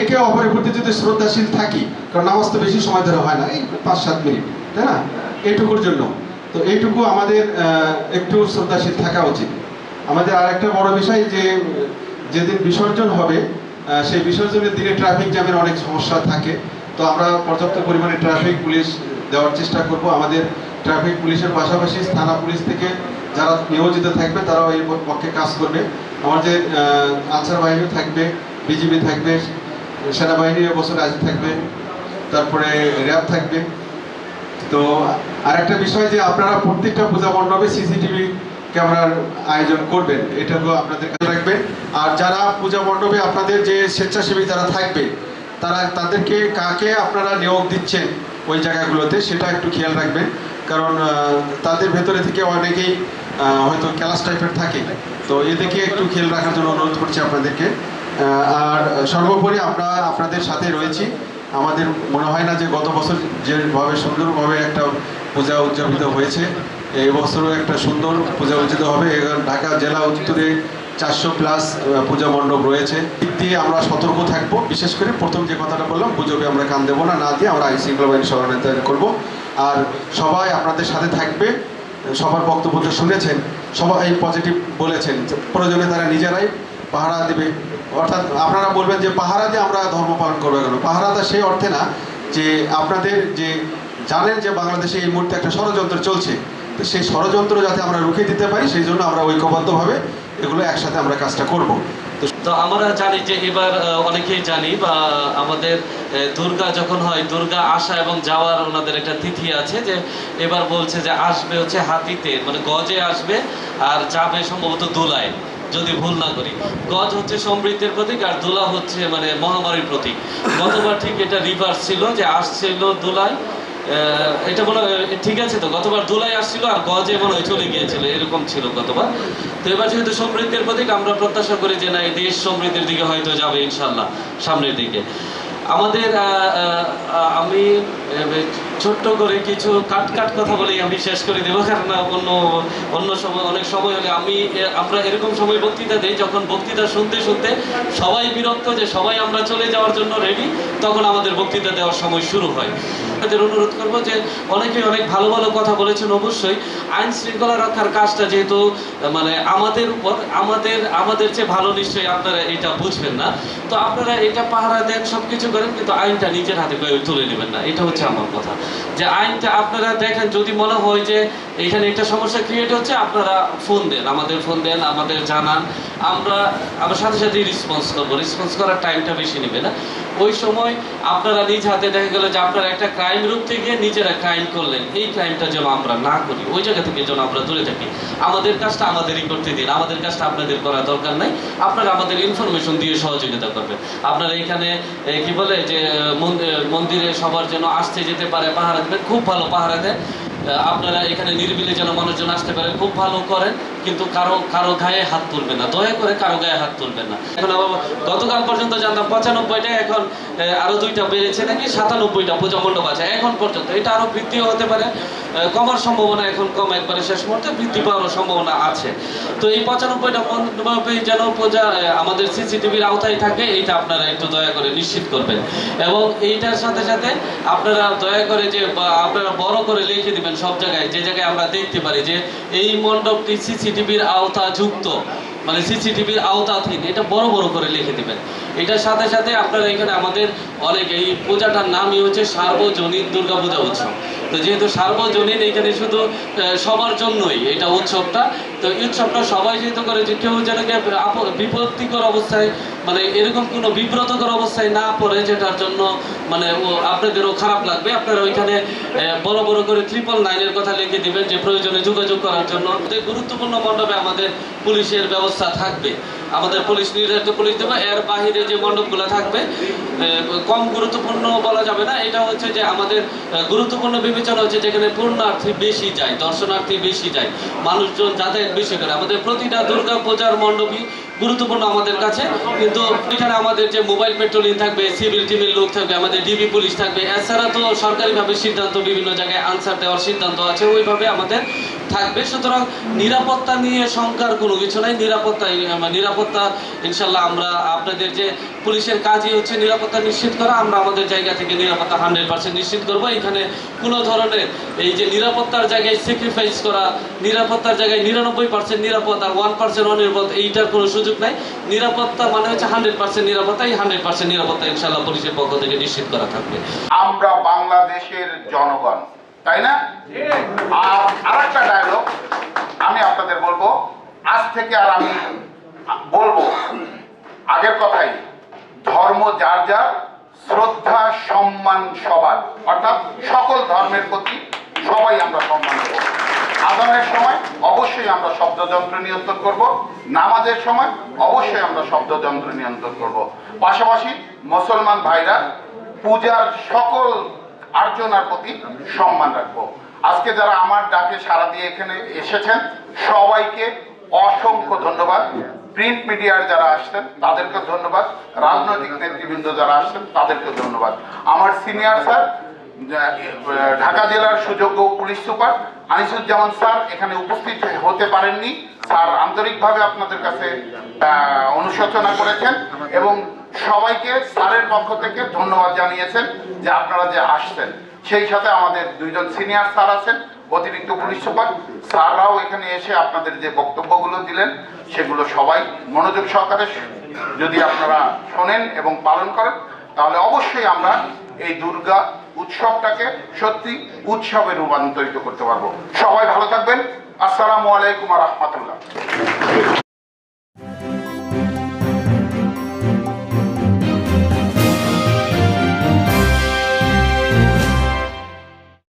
একে অপরের প্রতি যদি শ্রদ্ধাশীল থাকি, কারণ নামাজ তো বেশি সময় ধরে হয় না, এই পাঁচ সাত মিনিট, তাই না? এইটুকুর জন্য। তো এইটুকু আমাদের একটু শ্রদ্ধাশীল থাকা উচিত। আমাদের আর একটা বড় বিষয় যে, যেদিন বিসর্জন হবে সেই বিসর্জনের দিনে ট্রাফিক জ্যামের অনেক সমস্যা থাকে। তো আমরা পর্যাপ্ত পরিমাণে ট্রাফিক পুলিশ দেওয়ার চেষ্টা করব। আমাদের ট্রাফিক পুলিশের পাশাপাশি থানা পুলিশ থেকে যারা নিয়োজিত থাকবে, তারাও এই পক্ষে কাজ করবে। আমাদের আনসার বাহিনী থাকবে। বিজিবি থাকবে সেনাবাহিনী এবছর আজ থাকবে, তারপরে র্যাব থাকবে। তো আর একটা বিষয় যে আপনারা প্রত্যেকটা পূজা মণ্ডপে সিসিটিভি ক্যামেরার আয়োজন করবেন, এটাকেও আপনাদের কাছে রাখবেন। আর যারা পূজা মণ্ডপে আপনাদের যে স্বেচ্ছাসেবী যারা থাকবে, তারা, তাদেরকে কাকে আপনারা নিয়োগ দিচ্ছেন ওই জায়গাগুলোতে, সেটা একটু খেয়াল রাখবেন। কারণ তাদের ভেতরে থেকে অনেকেই হয়তো ক্লাস টাইপের থাকে। তো এদিকে একটু খেয়াল রাখার জন্য অনুরোধ করছি আপনাদেরকে। আর সর্বোপরি আমরা আপনাদের সাথে রয়েছি। আমাদের মনে হয় না যে গত বছর যেভাবে সুন্দরভাবে একটা পূজা উদযাপিত হয়েছে, এই বছরও একটা সুন্দর পূজা উদযাপিত হবে। ঢাকা জেলা উত্তরে চারশো প্লাস পূজা মণ্ডপ রয়েছে। দিয়ে আমরা সতর্ক থাকব। বিশেষ করে প্রথম যে কথাটা বললাম গুজবে আমরা কান দেবো না না দিয়ে আমরা আইন শৃঙ্খলা বাহিনী সহায়তা করব। আর সবাই আপনাদের সাথে থাকবে। সবার বক্তব্য শুনেছেন, সবাই পজিটিভ বলেছেন। প্রয়োজনে তারা নিজেরাই পাহারা দেবে। অর্থাৎ আপনারা বলবেন যে পাহারা দিয়ে আমরা ধর্ম পালন করব কেন পাহারাটা সেই অর্থে না যে আপনাদের যে জানেন যে বাংলাদেশে এই মুহূর্তে একটা ষড়যন্ত্র চলছে, তো সেই ষড়যন্ত্র যাতে আমরা রুখে দিতে পারি, সেই জন্য আমরা ঐক্যবদ্ধভাবে এগুলো একসাথে আমরা কাজটা করব। তো আমরা জানি যে এবার অনেকেই জানি বা আমাদের দুর্গা যখন হয়, দুর্গা আসা এবং যাওয়ার ওনাদের একটা তিথি আছে যে এবার বলছে যে আসবে হচ্ছে হাতিতে মানে গজে আসবে আর যাবে সম্ভবত দোলায়। যদি ভুল না করি। গজ হচ্ছে সমৃদ্ধির প্রতীক আর দোলা হচ্ছে মানে মহামারীর প্রতীক। গতবার ঠিক এটা রিভার্স ছিল যে আসছিল দোলায় এটা মনে হয় ঠিক আছে তো? গতবার দোলাই আসছিল আর গজে মনে হয় চলে গিয়েছিল, এরকম ছিল গতবার। তো এবার যেহেতু সমৃদ্ধির প্রতীক, আমরা প্রত্যাশা করি যে না, এই দেশ সমৃদ্ধির দিকে হয়তো যাবে ইনশাল্লাহ, সামনের দিকে। আমাদের আমি ছোট্ট করে কিছু কাট কাট কথা বলেই আমি শেষ করে দেবো, কারণ অন্য অন্য সময়, অনেক সময় হলে আমি আমরা এরকম সময় বক্তৃতা দিই, যখন বক্তৃতা শুনতে শুনতে সবাই বিরক্ত যে সবাই আমরা চলে যাওয়ার জন্য রেডি তখন আমাদের বক্তৃতা দেওয়ার সময় শুরু হয়। আপনাদের অনুরোধ করব যে অনেকেই অনেক ভালো ভালো কথা বলেছেন অবশ্যই। আইন শৃঙ্খলা রক্ষার কাজটা যেহেতু মানে আমাদের উপর, আমাদের আমাদের চেয়ে ভালো নিশ্চয়ই আপনারা এটা বুঝবেন না। তো আপনারা এটা পাহারা দেন সব কিছু করেন, কিন্তু আইনটা নিজের হাতে তুলে নেবেন না। এটা হচ্ছে আমার কথা। যে আইনটা আপনারা দেখেন, যদি মনে হয় যে এখানে একটা সমস্যা ক্রিয়েট হচ্ছে, আপনারা ফোন দেন, আমাদের ফোন দেন, আমাদের জানান। আমরা আমরা সাথে সাথে রেসপন্স করব। রেসপন্স করার টাইমটা বেশি নেবে না। ওই সময় আপনারা নিজ হাতে দেখা গেল যে আপনারা একটা ক্রাইম রুখতে গিয়ে নিজেরা ক্রাইম করলেন, এই ক্রাইমটা যেন আমরা না করি, ওই জায়গা থেকে যেন আমরা দূরে থাকি। আমাদের কাজটা আমাদেরই করতে দিন, আমাদের কাজটা আপনাদের করা দরকার নাই, আপনারা আমাদের ইনফরমেশন দিয়ে সহযোগিতা করবেন। আপনারা এখানে কি বলে যে মন- মন্দিরে সবার যেন আসতে যেতে পারে, পাহারা দেবেন, খুব ভালো পাহারা দেয় আপনারা এখানে নির্বিলে যেন মানুষজন আসতে পারে খুব ভালো করেন। কিন্তু কারও কারও গায়ে হাত তুলবে না। দয়া করে কারও গায়ে হাত তুলবে না। এখন গতকাল পর্যন্ত জানতাম পঁচানব্বইটা, এখন আরও আরও দুইটা বেড়েছে নাকি সাতানব্বইটা পূজা মণ্ডপ আছে। এখন পর্যন্ত এটা আরও বৃদ্ধিও হতে পারে। কমার সম্ভাবনা এখন কম, একবারে শেষ মুহূর্তে বৃদ্ধি পাওয়ার সম্ভাবনা আছে। তো এই পঁচানব্বইটা যেন পূজা আমাদের সিসিটিভির আওতায় থাকে, এইটা আপনারা একটু দয়া করে নিশ্চিত করবেন। এবং এইটার সাথে সাথে আপনারা দয়া করে যে আপনারা বড় করে লিখে দিবেন সব জায়গায়, যে জায়গায় আমরা দেখতে পারি যে এই মণ্ডপটি সিসিটিভির আওতাযুক্ত মানে সিসিটিভির আওতাধীন, এটা বড় বড় করে লিখে দিবেন। এটার সাথে সাথে আপনারা এখানে আমাদের অনেক, এই পূজাটার নামই হচ্ছে সার্বজনীন দুর্গা পূজা উৎসব। তো যেহেতু সার্বজনীন এখানে শুধু সবার জন্যই এটা উৎসবটা। তো এই উৎসবটা সবাই যেহেতু করে যে কেউ যেন বিপত্তিকর অবস্থায় মানে এরকম কোনো বিব্রতকর অবস্থায় না পড়ে, যেটার জন্য মানে আপনাদেরও খারাপ লাগবে। আপনারা ওইখানে বড় বড় করে ট্রিপল নাইনের কথা লিখে দিবেন যে প্রয়োজনে যোগাযোগ করার জন্য। গুরুত্বপূর্ণ মণ্ডপে আমাদের পুলিশের ব্যবস্থা থাকবে। আমাদের পুলিশ নির্ধারিত পুলিশ দেবে এর বাহিরে যে মণ্ডপগুলো থাকবে কম গুরুত্বপূর্ণ বলা যাবে না। এটা হচ্ছে যে আমাদের গুরুত্বপূর্ণ বিবেচনা হচ্ছে যেখানে পূর্ণার্থী বেশি যায়, দর্শনার্থী বেশি যায়, মানুষজন যাতায়াত বেশি করে। আমাদের প্রতিটা দুর্গা পূজার মণ্ডপই গুরুত্বপূর্ণ আমাদের কাছে, কিন্তু এখানে আমাদের যে মোবাইল পেট্রোলিং থাকবে, সিভিল টিমের লোক থাকবে, আমাদের ডিবি পুলিশ থাকবে, এছাড়া তো সরকারিভাবে সিদ্ধান্ত বিভিন্ন জায়গায় আনসার দেওয়ার সিদ্ধান্ত আছে, ওইভাবে আমাদের থাকবে। সুতরাং নিরাপত্তা নিয়ে শঙ্কার কোনো কিছু নাই। নিরাপত্তা নিরাপত্তা, ইনশাল্লাহ আমরা আপনাদের যে পুলিশের কাজই হচ্ছে নিরাপত্তা নিশ্চিত করা, আমরা আমাদের জায়গা থেকে নিরাপত্তা হান্ড্রেড পার্সেন্ট নিশ্চিত করব। এখানে কোনো ধরনের এই যে নিরাপত্তার জায়গায় স্যাক্রিফাইস করা, নিরাপত্তার জায়গায় নিরানব্বই পার্সেন্ট নিরাপদ আর ওয়ান পার্সেন্ট অনিরাপদ, এইটার কোনো সুযোগ নাই। নিরাপত্তা মানে হচ্ছে হান্ড্রেড পার্সেন্ট নিরাপত্তা, এই হান্ড্রেড পার্সেন্ট নিরাপত্তা ইনশাল্লাহ পুলিশের পক্ষ থেকে নিশ্চিত করা থাকবে। আমরা বাংলাদেশের জনগণ, তাই না? আর আরেকটা ডায়লগ আমি আপনাদের বলব, আজ থেকে আর আমি বলব, আগের কথাই, ধর্ম যার যার, শ্রদ্ধা, সম্মান সবার, অর্থাৎ সকল ধর্মের প্রতি সবাই আমরা সম্মান দেব আদানের সময় অবশ্যই আমরা শব্দযন্ত্র নিয়ন্ত্রণ করব। নামাজের সময় অবশ্যই আমরা শব্দযন্ত্র নিয়ন্ত্রণ করব। পাশাপাশি মুসলমান ভাইরা পূজার সকল আর্চনার প্রতি সম্মান রাখব। আজকে যারা আমার ডাকে সাড়া দিয়ে এখানে এসেছেন, সবাইকে অসংখ্য ধন্যবাদ। প্রিন্ট মিডিয়ার যারা আসছেন, তাদেরকে ধন্যবাদ। রাজনৈতিক নেতৃবৃন্দ যারা আসছেন, তাদেরকে ধন্যবাদ। আমার সিনিয়র স্যার ঢাকা জেলার সুযোগ্য পুলিশ সুপার আনিসুজ্জামান স্যার এখানে উপস্থিত হতে পারেননি। স্যার আন্তরিকভাবে আপনাদের কাছে অনুশোচনা করেছেন এবং সবাইকে স্যারের পক্ষ থেকে ধন্যবাদ জানিয়েছেন যে আপনারা যে আসছেন। সেই সাথে আমাদের দুইজন সিনিয়র স্যার আছেন, অতিরিক্ত পুলিশ সুপার। স্যাররাও এখানে এসে আপনাদের যে বক্তব্যগুলো দিলেন, সেগুলো সবাই মনোযোগ সহকারে যদি আপনারা শোনেন এবং পালন করেন, তাহলে অবশ্যই আমরা এই দুর্গা উৎসবটাকে সত্যি উৎসবে রূপান্তরিত করতে পারব। সবাই ভালো থাকবেন। আসসালামু আলাইকুম রহমতুল্লাহ।